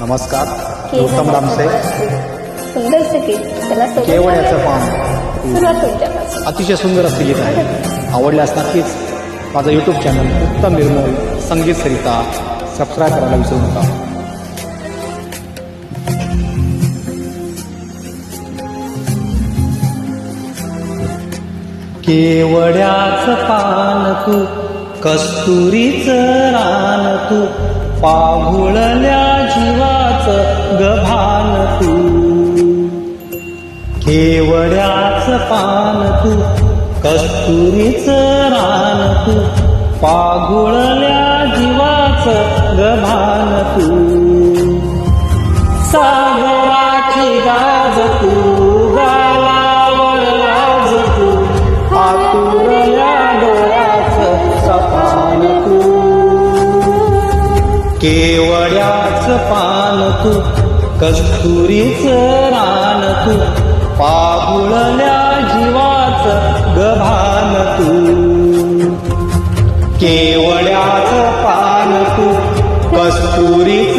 नमस्कार उत्तम सुंदर घ्यायला पान. सुरुवात तुमच्यापासून. अतिशय सुंदर असते गीत आहे. आवडल्यास नक्कीच माझं यूट्यूब चॅनल उत्तम निर्मल संगीत सरिता. सबस्क्राईब करायला विसरू नका. केवड्याच पान तू कस्तुरीच रान तू पाहुळल्या जीवाच गभान तू. केवड्याच पान तू कस्तुरीच रान तू पाघुळल्या जीवाच गभान तू. सा तू कस्तुरीच रान तू पागुळल्या जीवाच गभान तू केवड्याचं पान तू कस्तुरीच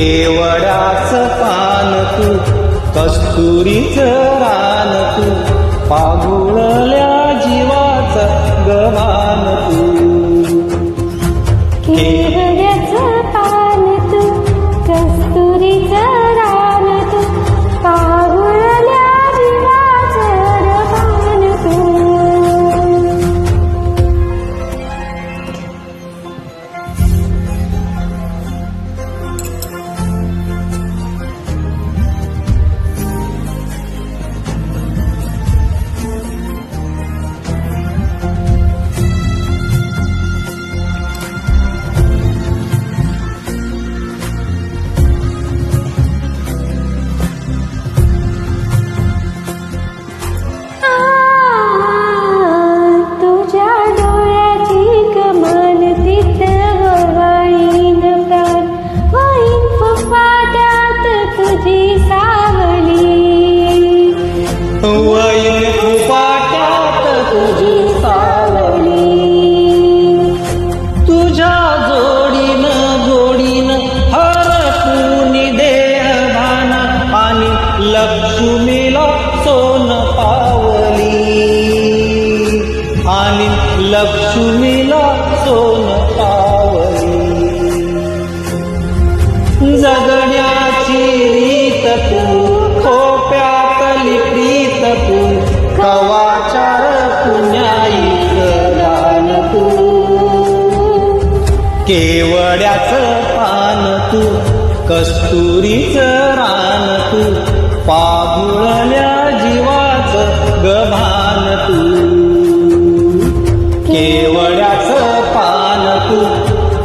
केवडाच पान तू कस्तुरीच रान तू पागुळल्या जीवाच गमान तू. दोन पावली. जगण्याची रीत तू खोप्यातली प्रीत तू. कवाचार पुण्याई दान तू. केवड्याचं पान तू कस्तुरीच रान तू. पाहुळल्या जीवाच गभान तू.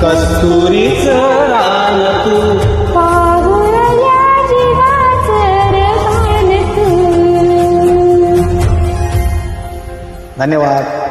कस्तुरीच रान तू. धन्यवाद.